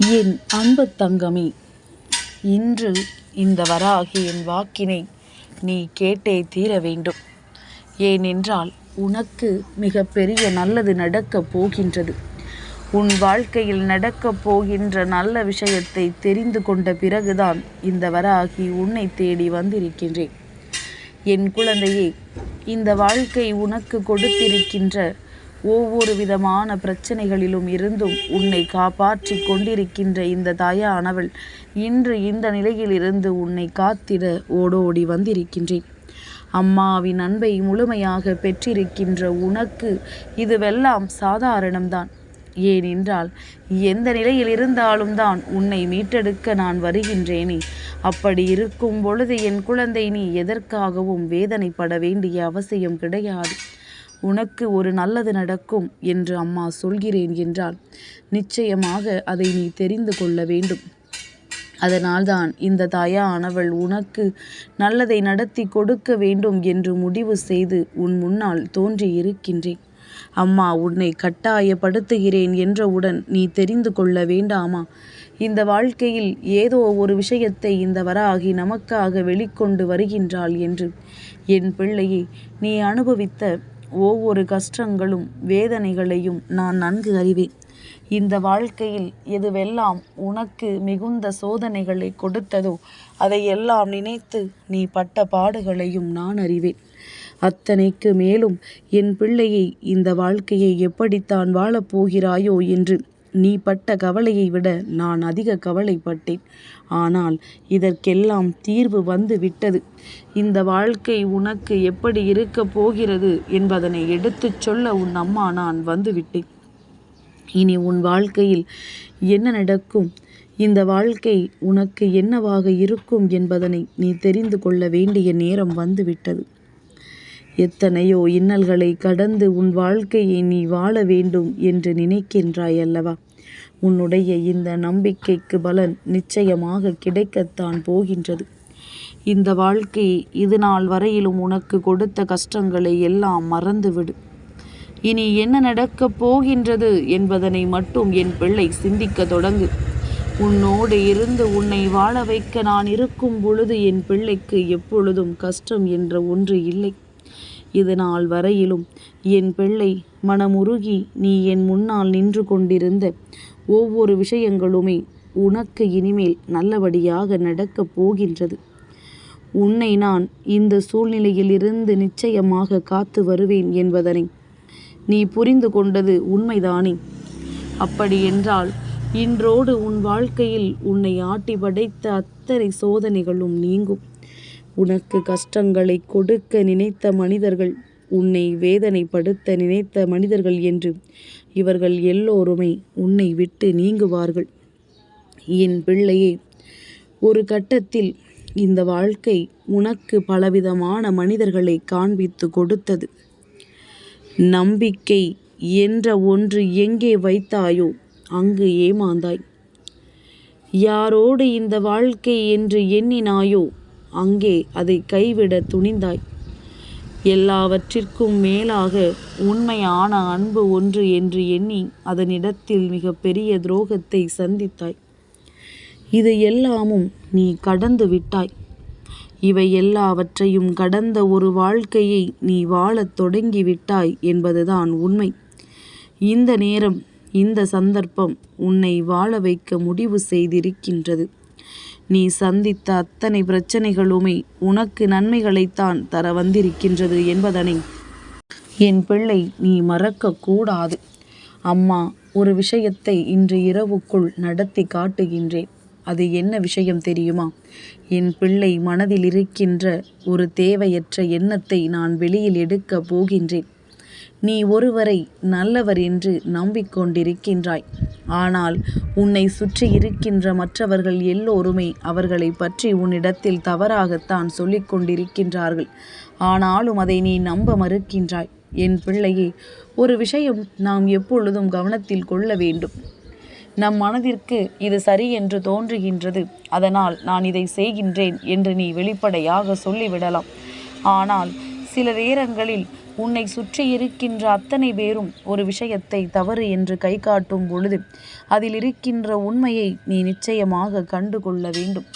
என் அன்பு தங்கமே இன்று இந்த வராகி என் வாக்கினை நீ கேட்டே தீர வேண்டும். ஏனென்றால் உனக்கு மிக பெரிய நல்லது நடக்கப் போகின்றது. உன் வாழ்க்கையில் நடக்கப் போகின்ற நல்ல விஷயத்தை தெரிந்து கொண்ட பிறகுதான் இந்த வராகி உன்னை தேடி வந்திருக்கின்றேன். என் குழந்தையே இந்த வாழ்க்கை உனக்கு கொடுத்திருக்கின்ற ஒவ்வொரு விதமான பிரச்சனைகளிலும் இருந்தும் உன்னை காப்பாற்றி கொண்டிருக்கின்ற இந்த தாயானவள் இன்று இந்த நிலையிலிருந்து உன்னை காத்திட ஓடோடி வந்திருக்கின்றேன். அம்மாவின் அன்பை முழுமையாக பெற்றிருக்கின்ற உனக்கு இதுவெல்லாம் சாதாரணம்தான். ஏனென்றால் எந்த நிலையில் இருந்தாலும் தான் உன்னை மீட்டெடுக்க நான் வருகின்றேனே. அப்படி இருக்கும் பொழுது என் குழந்தை நீ எதற்காகவும் வேதனைப்பட வேண்டிய அவசியம் கிடையாது. உனக்கு ஒரு நல்லது நடக்கும் என்று அம்மா சொல்கிறேன் என்றால் நிச்சயமாக அதை நீ தெரிந்து கொள்ள வேண்டும். அதனால்தான் இந்த தாயானவள் உனக்கு நல்லதை நடத்தி கொடுக்க வேண்டும் என்று முடிவு செய்து உன் முன்னால் தோன்றி இருக்கின்றேன் அம்மா உன்னை கட்டாயப்படுத்துகிறேன் என்றவுடன் நீ தெரிந்து கொள்ள வேண்டாமா? இந்த வாழ்க்கையில் ஏதோ ஒரு விஷயத்தை இந்த வராகி நமக்காக வெளிக்கொண்டு வருகின்றாள் என்று. என் பிள்ளையை நீ அனுபவித்த ஒவ்வொரு கஷ்டங்களும் வேதனைகளையும் நான் நன்கு அறிவேன். இந்த வாழ்க்கையில் எதுவெல்லாம் உனக்கு மிகுந்த சோதனைகளை கொடுத்ததோ அதையெல்லாம் நினைத்து நீ பட்ட பாடுகளையும் நான் அறிவேன். அத்தனைக்கு மேலும் என் பிள்ளையை இந்த வாழ்க்கையை எப்படித்தான் வாழப்போகிறாயோ என்று நீ பட்ட கவலையை விட நான் அதிக கவலைப்பட்டேன். ஆனால் இதற்கெல்லாம் தீர்வு வந்து விட்டது. இந்த வாழ்க்கை உனக்கு எப்படி இருக்கப் போகிறது என்பதனை எடுத்துச் சொல்ல உன் அம்மா நான் வந்துவிட்டேன் இனி உன் வாழ்க்கையில் என்ன நடக்கும்? இந்த வாழ்க்கை உனக்கு என்னவாக இருக்கும் என்பதனை நீ தெரிந்து கொள்ள வேண்டிய நேரம் வந்துவிட்டது எத்தனையோ இன்னல்களை கடந்து உன் வாழ்க்கையை நீ வாழ வேண்டும் என்று நினைக்கின்றாய் அல்லவா? உன்னுடைய இந்த நம்பிக்கைக்கு பலன் நிச்சயமாக கிடைக்கத்தான் போகின்றது. இந்த வாழ்க்கை இது நாள் வரையிலும் உனக்கு கொடுத்த கஷ்டங்களை எல்லாம் மறந்துவிடு. இனி என்ன நடக்கப் போகின்றது என்பதனை மட்டும் என் பிள்ளை சிந்திக்க தொடங்கு. உன்னோடு இருந்து உன்னை வாழ வைக்க நான் இருக்கும் பொழுது என் பிள்ளைக்கு எப்பொழுதும் கஷ்டம் என்ற ஒன்று இல்லை. இது நாள் வரையிலும். என் பிள்ளை மனமுருகி நீ என் முன்னால் நின்று கொண்டிருந்த ஒவ்வொரு விஷயங்களுமே உனக்கு இனிமேல் நல்லபடியாக நடக்கப் போகின்றது. உன்னை நான் இந்த சூழ்நிலையிலிருந்து நிச்சயமாக காத்து வருவேன் என்பதனை நீ புரிந்து கொண்டது உண்மைதானே? அப்படியென்றால் இன்றோடு உன் வாழ்க்கையில் உன்னை ஆட்டி படைத்த அத்தனை சோதனைகளும் நீங்கும். உனக்கு கஷ்டங்களை கொடுக்க நினைத்த மனிதர்கள் உன்னை வேதனைப்படுத்த நினைத்த மனிதர்கள் என்று. இவர்கள் எல்லோருமே உன்னை விட்டு நீங்குவார்கள். என் பிள்ளையே ஒரு கட்டத்தில் இந்த வாழ்க்கை உனக்கு பலவிதமான மனிதர்களை காண்பித்து கொடுத்தது. நம்பிக்கை என்ற ஒன்று எங்கே வைத்தாயோ அங்கு ஏமாந்தாய். யாரோடு இந்த வாழ்க்கை என்று எண்ணினாயோ அங்கே அதை கைவிட துணிந்தாய். எல்லாவற்றிற்கும் மேலாக உண்மையான அன்பு ஒன்று என்று எண்ணி அதனிடத்தில் மிக பெரிய துரோகத்தை சந்தித்தாய். இது எல்லாமும் நீ கடந்து விட்டாய். இவை எல்லாவற்றையும் கடந்த ஒரு வாழ்க்கையை நீ வாழத் தொடங்கிவிட்டாய் என்பதுதான் உண்மை. இந்த நேரம் இந்த சந்தர்ப்பம் உன்னை வாழ வைக்க முடிவு செய்திருக்கின்றது. நீ சந்தித்த அத்தனை பிரச்சனைகளுமே உனக்கு நன்மைகளைத்தான் தர வந்திருக்கின்றது என்பதனை என் பிள்ளை நீ மறக்கக்கூடாது அம்மா ஒரு விஷயத்தை இன்று இரவுக்குள் நடத்தி காட்டுகின்றேன். அது என்ன விஷயம் தெரியுமா? என் பிள்ளை மனதில் இருக்கின்ற ஒரு தேவையற்ற எண்ணத்தை நான் வெளியில் எடுக்கப் போகின்றேன். நீ ஒருவரை நல்லவர் என்று நம்பிக்கொண்டிருக்கின்றாய். ஆனால் உன்னை சுற்றி இருக்கின்ற மற்றவர்கள் எல்லோருமே அவர்களை பற்றி உன்னிடத்தில் தவறாகத்தான் சொல்லிக் கொண்டிருக்கின்றார்கள். ஆனாலும் அதை நீ நம்ப மறுக்கின்றாய். என் பிள்ளையே ஒரு விஷயம் நாம் எப்பொழுதும் கவனத்தில் கொள்ள வேண்டும். நம் மனதிற்கு இது சரி என்று தோன்றுகின்றது. அதனால் நான் இதை செய்கின்றேன் என்று நீ வெளிப்படையாக சொல்லிவிடலாம். ஆனால் சில நேரங்களில் உன்னை சுற்றி இருக்கின்ற அத்தனை பேரும் ஒரு விஷயத்தை தவறு என்று கை காட்டும் பொழுது அதில் இருக்கின்ற உண்மையை நீ நிச்சயமாக கண்டு கொள்ள வேண்டும்.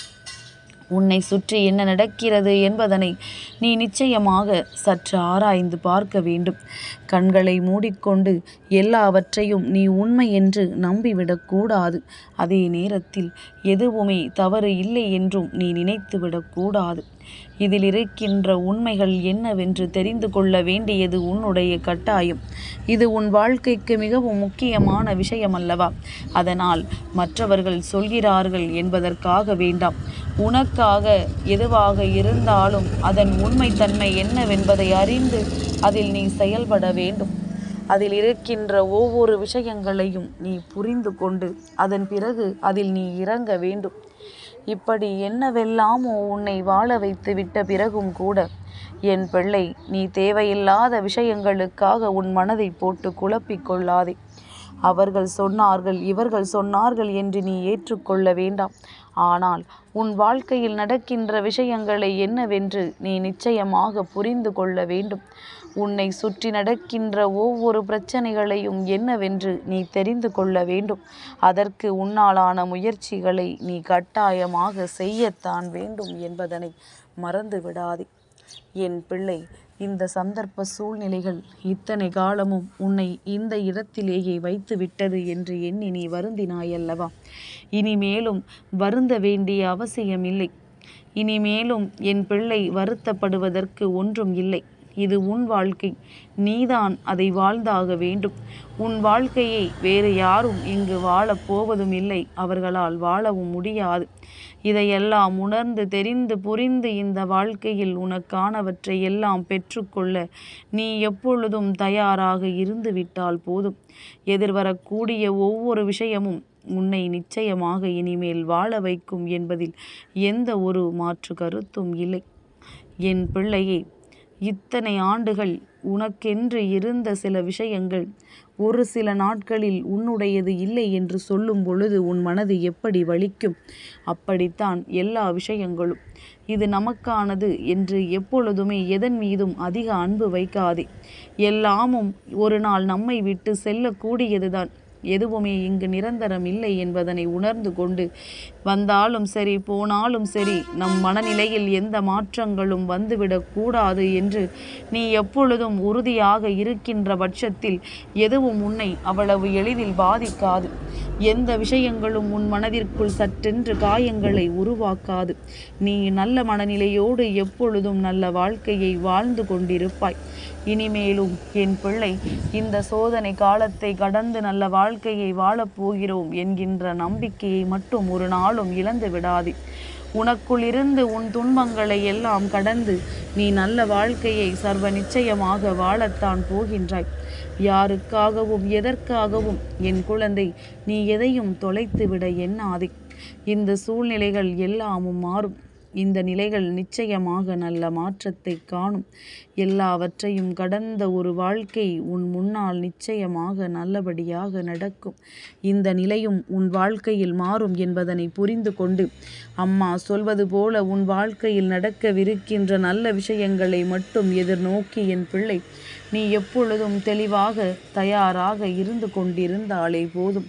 உன்னை சுற்றி என்ன நடக்கிறது என்பதனை நீ நிச்சயமாக சற்று ஆராய்ந்து பார்க்க வேண்டும். கண்களை மூடிக்கொண்டு எல்லாவற்றையும் நீ உண்மை என்று நம்பிவிடக்கூடாது அதே நேரத்தில் எதுவுமே தவறு இல்லை என்றும் நீ நினைத்துவிடக்கூடாது இதில் இருக்கின்ற உண்மைகள் என்னவென்று தெரிந்து கொள்ள வேண்டியது உன்னுடைய கட்டாயம். இது உன் வாழ்க்கைக்கு மிகவும் முக்கியமான விஷயம் அல்லவா அதனால் மற்றவர்கள் சொல்கிறார்கள் என்பதற்காக வேண்டாம். உனக்காக எதுவாக இருந்தாலும் அதன் உண்மைத்தன்மை என்னவென்பதை அறிந்து அதில் நீ செயல்பட வேண்டும். அதில் இருக்கின்ற ஒவ்வொரு விஷயங்களையும் நீ புரிந்து கொண்டு அதன் பிறகு அதில் நீ இறங்க வேண்டும். இப்படி என்னவெல்லாமோ உன்னை வாழ வைத்து விட்ட பிறகும் கூட என் பிள்ளை நீ தேவையில்லாத விஷயங்களுக்காக உன் மனதை போட்டு குழப்பிக் கொள்ளாதே. அவர்கள் சொன்னார்கள் இவர்கள் சொன்னார்கள் என்று நீ ஏற்றுக்கொள்ள வேண்டாம். ஆனால் உன் வாழ்க்கையில் நடக்கின்ற விஷயங்களை என்னவென்று நீ நிச்சயமாக புரிந்து கொள்ள வேண்டும். உன்னை சுற்றி நடக்கின்ற ஒவ்வொரு பிரச்சனைகளையும் என்னவென்று நீ தெரிந்து கொள்ள வேண்டும். அதற்கு உன்னாலான முயற்சிகளை நீ கட்டாயமாக செய்யத்தான் வேண்டும் என்பதனை மறந்து விடாதே. என் பிள்ளை இந்த சந்தர்ப்ப சூழ்நிலைகள் இத்தனை காலமும் உன்னை இந்த இடத்திலேயே வைத்து விட்டது என்று எண்ணி நீ வருந்தினாயல்லவா? இனிமேலும் வருந்த வேண்டிய அவசியமில்லை. இனிமேலும் என் பிள்ளை வருத்தப்படுவதற்கு ஒன்றும் இல்லை. இது உன் வாழ்க்கை. நீதான் அதை வாழ்ந்தாக வேண்டும். உன் வாழ்க்கையை வேறு யாரும் இங்கு வாழப் போவதும் இல்லை. அவர்களால் வாழவும் முடியாது. இதையெல்லாம் உணர்ந்து தெரிந்து புரிந்து இந்த வாழ்க்கையில் உனக்கானவற்றை எல்லாம் பெற்றுக்கொள்ள நீ எப்பொழுதும் தயாராக இருந்து விட்டால் போதும். எதிர்வரக்கூடிய ஒவ்வொரு விஷயமும் உன்னை நிச்சயமாக இனிமேல் வாழ வைக்கும் என்பதில் எந்த ஒரு மாற்று கருத்தும் இல்லை. என் பிள்ளையை இத்தனை ஆண்டுகள் உனக்கென்று இருந்த சில விஷயங்கள் ஒரு சில நாட்களில் உன்னுடையது இல்லை என்று சொல்லும் பொழுது உன் மனது எப்படி வலிக்கும்? அப்படித்தான் எல்லா விஷயங்களும். இது நமக்கானது என்று எப்பொழுதுமே எதன் மீதும் அதிக அன்பு வைக்காதே. எல்லாமும் ஒரு நாள் நம்மை விட்டு செல்லக்கூடியதுதான். எதுவுமே இங்கு நிரந்தரம் இல்லை என்பதனை உணர்ந்து கொண்டு வந்தாலும் சரி போனாலும் சரி நம் மனநிலையில் எந்த மாற்றங்களும் வந்துவிடக்கூடாது என்று நீ எப்பொழுதும் உறுதியாக இருக்கின்ற பட்சத்தில் எதுவும் உன்னை அவ்வளவு எளிதில் பாதிக்காது. எந்த விஷயங்களும் உன் மனதிற்குள் சற்றென்று காயங்களை உருவாக்காது. நீ நல்ல மனநிலையோடு எப்பொழுதும் நல்ல வாழ்க்கையை வாழ்ந்து கொண்டிருப்பாய். இனிமேலும் என் பிள்ளை இந்த சோதனை காலத்தை கடந்து நல்ல வாழ்க்கையை வாழப்போகிறோம் என்கின்ற நம்பிக்கையை மட்டும் ஒரு நாளும் இழந்து விடாதே. உனக்குள் இருந்து உன் துன்பங்களை எல்லாம் கடந்து நீ நல்ல வாழ்க்கையை சர்வ நிச்சயமாக வாழத்தான் போகின்றாய். யாருக்காகவும் எதற்காகவும் என் குழந்தை நீ எதையும் தொலைத்து விட எண்ணாதே. இந்த சூழ்நிலைகள் எல்லாமும் மாறும். இந்த நிலைகள் நிச்சயமாக நல்ல மாற்றத்தை காணும். எல்லாவற்றையும் கடந்த ஒரு வாழ்க்கை உன் முன்னால் நிச்சயமாக நல்லபடியாக நடக்கும். இந்த நிலையும் உன் வாழ்க்கையில் மாறும் என்பதனை புரிந்து கொண்டு அம்மா சொல்வது போல உன் வாழ்க்கையில் நடக்கவிருக்கின்ற நல்ல விஷயங்களை மட்டும் எதிர்நோக்கி என் பிள்ளை நீ எப்பொழுதும் தெளிவாக தயாராக இருந்து கொண்டிருந்தாலே போதும்.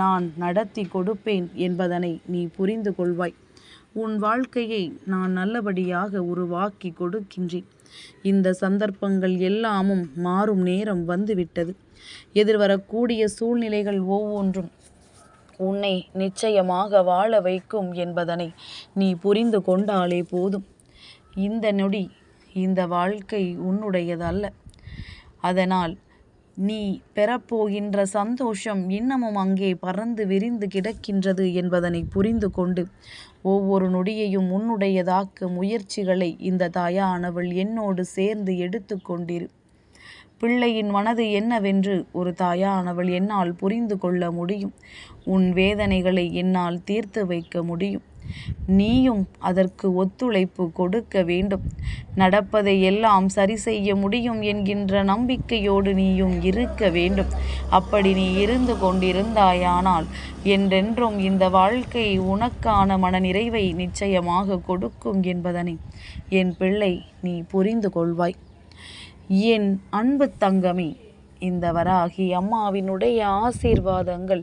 நான் நடத்தி கொடுப்பேன் என்பதனை நீ புரிந்து கொள்வாய். உன் வாழ்க்கையை நான் நல்லபடியாக உருவாக்கி கொடுக்கின்றேன். இந்த சந்தர்ப்பங்கள் எல்லாமும் மாறும் நேரம் வந்துவிட்டது. எதிர்வரக்கூடிய சூழ்நிலைகள் ஒவ்வொன்றும் உன்னை நிச்சயமாக வாழ வைக்கும் என்பதனை நீ புரிந்து கொண்டாலே போதும். இந்த நொடி இந்த வாழ்க்கை உன்னுடையதல்ல. அதனால் நீ பெறப்போகின்ற சந்தோஷம் இன்னமும் அங்கே பறந்து விரிந்து கிடக்கின்றது என்பதனை புரிந்து கொண்டு ஒவ்வொரு நொடியையும் உன்னுடையதாக்க முயற்சிகளை இந்த தாயானவள் என்னோடு சேர்ந்து எடுத்து கொண்டிரு. பிள்ளையின் மனது என்னவென்று ஒரு தாயானவள் என்னால் புரிந்து கொள்ள முடியும். உன் வேதனைகளை என்னால் தீர்த்து வைக்க முடியும். நீயும் அதற்கு ஒத்துழைப்பு கொடுக்க வேண்டும். நடப்பதை எல்லாம் சரி செய்ய முடியும் என்கின்ற நம்பிக்கையோடு நீயும் இருக்க வேண்டும். அப்படி நீ இருந்து கொண்டிருந்தாயானால் என்றென்றும் இந்த வாழ்க்கை உனக்கான மனநிறைவை நிச்சயமாக கொடுக்கும் என்பதனை என் பிள்ளை நீ புரிந்து கொள்வாய். என் அன்பு தங்கமே இந்த வராகி அம்மாவினுடைய ஆசீர்வாதங்கள்